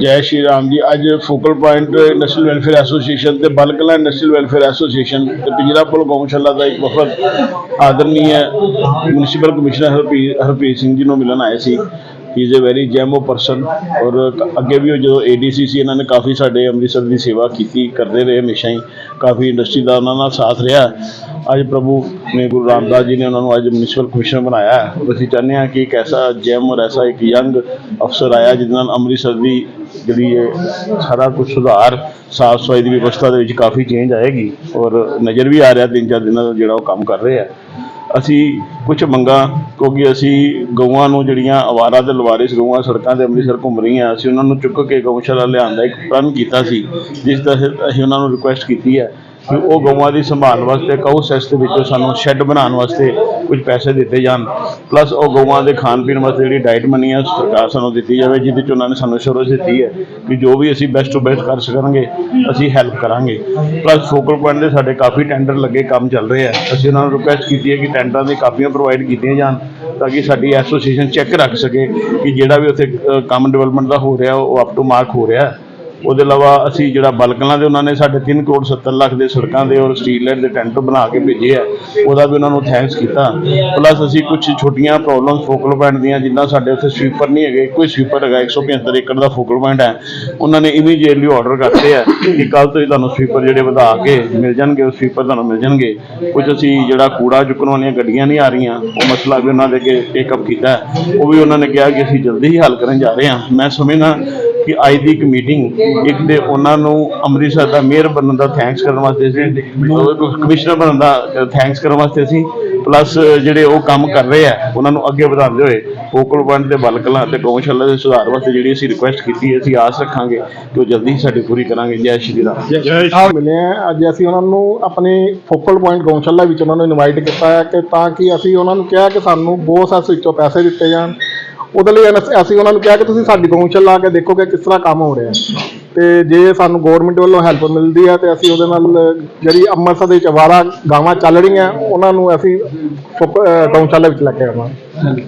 ਜੈ ਸ਼੍ਰੀ ਰਾਮ ਜੀ। ਅੱਜ focal point national welfare association ਤੇ ਬਲਕਲਾ ਨੈਸ਼ਨਲ ਵੈਲਫੇਅਰ ਐਸੋਸੀਏਸ਼ਨ ਤੇ ਪਿੰਜਰਾਪੁਰ ਗਊਸ਼ਾਲਾ ਦਾ ਇੱਕ ਵਫਦ ਆਦਰਨੀय ਮਿਊਨਿਸਪਲ ਕਮਿਸ਼ਨਰ ਹਰਪ੍ਰੀਤ ਹਰਪ੍ਰੀਤ ਸਿੰਘ ਜੀ ਨੂੰ ਮਿਲਣ ਆਏ ਸੀ। He is a very ਜੈਮੋ person ਔਰ ਅੱਗੇ ਵੀ ਉਹ ਜਦੋਂ ਏਡੀਸੀ ਸੀ, ਇਹਨਾਂ ਨੇ ਕਾਫੀ ਸਾਡੇ ਅੰਮ੍ਰਿਤਸਰ ਦੀ ਸੇਵਾ ਕੀਤੀ, ਕਰਦੇ ਰਹੇ ਹਮੇਸ਼ਾ ਹੀ। ਕਾਫੀ ਇੰਡਸਟਰੀ ਦਾ ਉਹਨਾਂ ਨਾਲ ਸਾਥ ਰਿਹਾ। ਅੱਜ ਪ੍ਰਭੂ ਨੇ ਗੁਰੂ ਰਾਮਦਾਸ ਜੀ ਨੇ ਉਹਨਾਂ ਨੂੰ ਅੱਜ ਮਿਊਨਿਸਪਲ ਕਮਿਸ਼ਨਰ ਬਣਾਇਆ। ਔਰ ਅਸੀਂ ਚਾਹੁੰਦੇ ਹਾਂ ਕਿ ਇੱਕ ਐਸਾ ਜੈਮ ਔਰ ਐਸਾ ਇੱਕ ਯੰਗ ਅਫਸਰ ਆਇਆ ਜਿਹਦੇ ਨਾਲ ਅੰਮ੍ਰਿਤਸਰ ਦੀ ਜਿਹੜੀ ਹੈ ਸਾਰਾ ਕੁਝ ਸੁਧਾਰ, ਸਾਫ਼ ਸਫ਼ਾਈ ਦੀ ਵਿਵਸਥਾ ਦੇ ਵਿੱਚ ਕਾਫੀ ਚੇਂਜ ਆਏਗੀ। ਔਰ ਨਜ਼ਰ ਵੀ ਆ ਰਿਹਾ, ਤਿੰਨ ਚਾਰ ਦਿਨਾਂ ਤੋਂ ਜਿਹੜਾ ਉਹ ਕੰਮ ਕਰ ਰਹੇ। ਆ ਅਸੀਂ ਕੁਝ ਮੰਗਾਂ, ਕਿਉਂਕਿ ਅਸੀਂ ਗਊਆਂ ਨੂੰ ਜਿਹੜੀਆਂ ਅਵਾਰਾ ਤੇ ਲਵਾਰਿਸ ਗਊਆਂ ਸੜਕਾਂ ਤੇ ਅੰਮ੍ਰਿਤਸਰ ਘੁੰਮ ਰਹੀਆਂ, ਅਸੀਂ ਉਹਨਾਂ ਨੂੰ ਚੁੱਕ ਕੇ ਗਊਸ਼ਾਲਾ ਲਿਆਉਣ ਦਾ ਇੱਕ ਪ੍ਰਣ ਕੀਤਾ ਸੀ, ਜਿਸ ਦਾ ਅਸੀਂ ਉਹਨਾਂ ਨੂੰ ਰਿਕੁਐਸਟ ਕੀਤੀ ਹੈ ਕਿ ਉਹ ਗਊਆਂ ਦੀ ਸੰਭਾਲ ਵਾਸਤੇ ਕਊ ਸੈਸ ਦੇ ਵਿੱਚੋਂ ਸਾਨੂੰ ਸ਼ੈੱਡ ਬਣਾਉਣ ਵਾਸਤੇ ਕੁਝ ਪੈਸੇ ਦਿੱਤੇ ਜਾਣ। ਪਲੱਸ ਉਹ ਗਊਆਂ ਦੇ ਖਾਣ ਪੀਣ ਵਾਸਤੇ ਜਿਹੜੀ ਡਾਈਟ ਮਨੀ ਹੈ ਸਰਕਾਰ ਸਾਨੂੰ ਦਿੱਤੀ ਜਾਵੇ, ਜਿਹਦੇ ਚ ਉਹਨਾਂ ਨੇ ਸਾਨੂੰ ਅਸ਼ੋਰੈਂਸ ਦਿੱਤੀ ਹੈ ਕਿ ਜੋ ਵੀ ਅਸੀਂ ਬੈਸਟ ਟੂ ਬੈਸਟ ਕਰ ਸਕਾਂਗੇ ਅਸੀਂ ਹੈਲਪ ਕਰਾਂਗੇ। ਪਲੱਸ ਫੋਕਲ ਪੁਆਇੰਟ ਦੇ ਸਾਡੇ ਕਾਫੀ ਟੈਂਡਰ ਲੱਗੇ, ਕੰਮ ਚੱਲ ਰਹੇ ਆ। ਅਸੀਂ ਉਹਨਾਂ ਨੂੰ ਰਿਕੁਐਸਟ ਕੀਤੀ ਹੈ ਕਿ ਟੈਂਡਰਾਂ ਦੀ ਕਾਪੀਆਂ ਪ੍ਰੋਵਾਈਡ ਕੀਤੀਆਂ ਜਾਣ, ਤਾਂ ਕਿ ਸਾਡੀ ਐਸੋਸੀਏਸ਼ਨ ਚੈੱਕ ਰੱਖ ਸਕੇ ਕਿ ਜਿਹੜਾ ਵੀ ਉੱਥੇ ਕੰਮ ਡਿਵੈਲਪਮੈਂਟ ਦਾ ਹੋ ਰਿਹਾ, ਉਹ ਅਪ ਟੂ ਮਾਰਕ ਹੋ ਰਿਹਾ। ਉਹਦੇ ਇਲਾਵਾ ਅਸੀਂ ਜਿਹੜਾ ਬਲਕਲਾਂ ਦੇ ਉਹਨਾਂ ਨੇ ਸਾਡੇ 3 ਕਰੋੜ 70 ਲੱਖ ਦੇ ਸੜਕਾਂ ਦੇ ਔਰ ਸਟੀਲ ਲਾਈਟ ਦੇ ਟੈਂਟਰ ਬਣਾ ਕੇ ਭੇਜੇ ਆ, ਉਹਦਾ ਵੀ ਉਹਨਾਂ ਨੂੰ ਥੈਂਕਸ ਕੀਤਾ। ਪਲੱਸ ਅਸੀਂ ਕੁਝ ਛੋਟੀਆਂ ਪ੍ਰੋਬਲਮਸ ਫੋਕਲ ਪੁਆਇੰਟ ਦੀਆਂ, ਜਿੱਦਾਂ ਸਾਡੇ ਉੱਥੇ ਸਵੀਪਰ ਨਹੀਂ ਹੈਗੇ, ਕੋਈ ਸਵੀਪਰ ਹੈਗਾ 175 ਏਕੜ ਦਾ ਫੋਕਲ ਪੁਆਇੰਟ ਹੈ, ਉਹਨਾਂ ਨੇ ਇਮੀਡੀਏਟਲੀ ਆਰਡਰ ਕਰਤੇ ਆ ਕਿ ਕੱਲ ਤੋਂ ਹੀ ਤੁਹਾਨੂੰ ਸਵੀਪਰ ਜਿਹੜੇ ਵਧਾ ਕੇ ਮਿਲ ਜਾਣਗੇ, ਉਹ ਸਵੀਪਰ ਤੁਹਾਨੂੰ ਮਿਲ ਜਾਣਗੇ। ਕੁਝ ਅਸੀਂ ਜਿਹੜਾ ਕੂੜਾ ਚੁੱਕਣ ਵਾਲੀਆਂ ਗੱਡੀਆਂ ਨਹੀਂ ਆ ਰਹੀਆਂ, ਉਹ ਮਸਲਾ ਵੀ ਉਹਨਾਂ ਦੇ ਅੱਗੇ ਟੇਕ ਅਪ ਕੀਤਾ ਉਹ ਵੀ ਉਹਨਾਂ ਨੇ ਕਿਹਾ ਕਿ ਅਸੀਂ ਜਲਦੀ ਹੀ ਹੱਲ ਕਰਨ ਜਾ ਰਹੇ ਹਾਂ। ਮੈਂ ਸਮਝਦਾ ਕਿ ਅੱਜ ਦੀ ਇੱਕ ਮੀਟਿੰਗ ਇੱਕ ਤੇ ਉਹਨਾਂ ਨੂੰ ਅੰਮ੍ਰਿਤਸਰ ਦਾ ਮੇਅਰ ਬਣਨ ਦਾ ਥੈਂਕਸ ਕਰਨ ਵਾਸਤੇ ਸੀ ਕਮਿਸ਼ਨਰ ਬਣਨ ਦਾ ਥੈਂਕਸ ਕਰਨ ਵਾਸਤੇ ਸੀ ਪਲੱਸ ਜਿਹੜੇ ਉਹ ਕੰਮ ਕਰ ਰਹੇ ਆ ਉਹਨਾਂ ਨੂੰ ਅੱਗੇ ਵਧਾਉਂਦੇ ਹੋਏ ਫੋਕਲ ਪੁਆਇੰਟ ਤੇ ਬਲਕਲਾਂ ਤੇ ਗਊਸ਼ਾਲਾ ਦੇ ਸੁਧਾਰ ਵਾਸਤੇ ਜਿਹੜੀ ਅਸੀਂ ਰਿਕੁਐਸਟ ਕੀਤੀ ਹੈ ਅਸੀਂ ਆਸ ਰੱਖਾਂਗੇ ਕਿ ਉਹ ਜਲਦੀ ਹੀ ਸਾਡੀ ਪੂਰੀ ਕਰਾਂਗੇ। ਜੈ ਸ਼੍ਰੀ ਰਾਮ। ਆ ਮਿਲੇ ਆ ਅੱਜ ਅਸੀਂ ਉਹਨਾਂ ਨੂੰ ਆਪਣੇ ਫੋਕਲ ਪੁਆਇੰਟ ਗਊਸ਼ਾਲਾ ਵਿੱਚ ਉਹਨਾਂ ਨੂੰ ਇਨਵਾਈਟ ਕੀਤਾ ਹੈ ਕਿ ਤਾਂ ਕਿ ਅਸੀਂ ਉਹਨਾਂ ਨੂੰ ਕਿਹਾ ਕਿ ਸਾਨੂੰ ਬਹੁਤ ਸਾਸ ਵਿੱਚੋਂ ਪੈਸੇ ਦਿੱਤੇ ਜਾਣ। ਉਹਦੇ ਲਈ ਅਨ- ਅਸੀਂ ਉਹਨਾਂ ਨੂੰ ਕਿਹਾ ਕਿ ਤੁਸੀਂ ਸਾਡੀ ਗਊਸ਼ਾਲਾ ਆ ਕੇ ਦੇਖੋ ਕਿ ਕਿਸ ਤਰ੍ਹਾਂ ਕੰਮ ਹੋ ਰਿਹਾ। ਹੈ ਤੇ ਜੇ ਸਾਨੂੰ ਗਵਰਨਮੈਂਟ ਵੱਲੋਂ ਹੈਲਪ ਮਿਲਦੀ ਹੈ ਤੇ ਅਸੀਂ ਉਹਦੇ ਨਾਲ ਜਿਹੜੀ ਅੰਮ੍ਰਿਤਸਰ ਦੇ ਵਿੱਚ ਅਵਾਰਾ ਗਾਵਾਂ ਚੱਲ ਰਹੀਆਂ, ਉਹਨਾਂ ਨੂੰ ਅਸੀਂ ਫੋਕ- ਅਹ ਗਊਸ਼ਾਲਾ ਵਿੱਚ ਲੈ ਕੇ ਆਵਾਂਗੇ।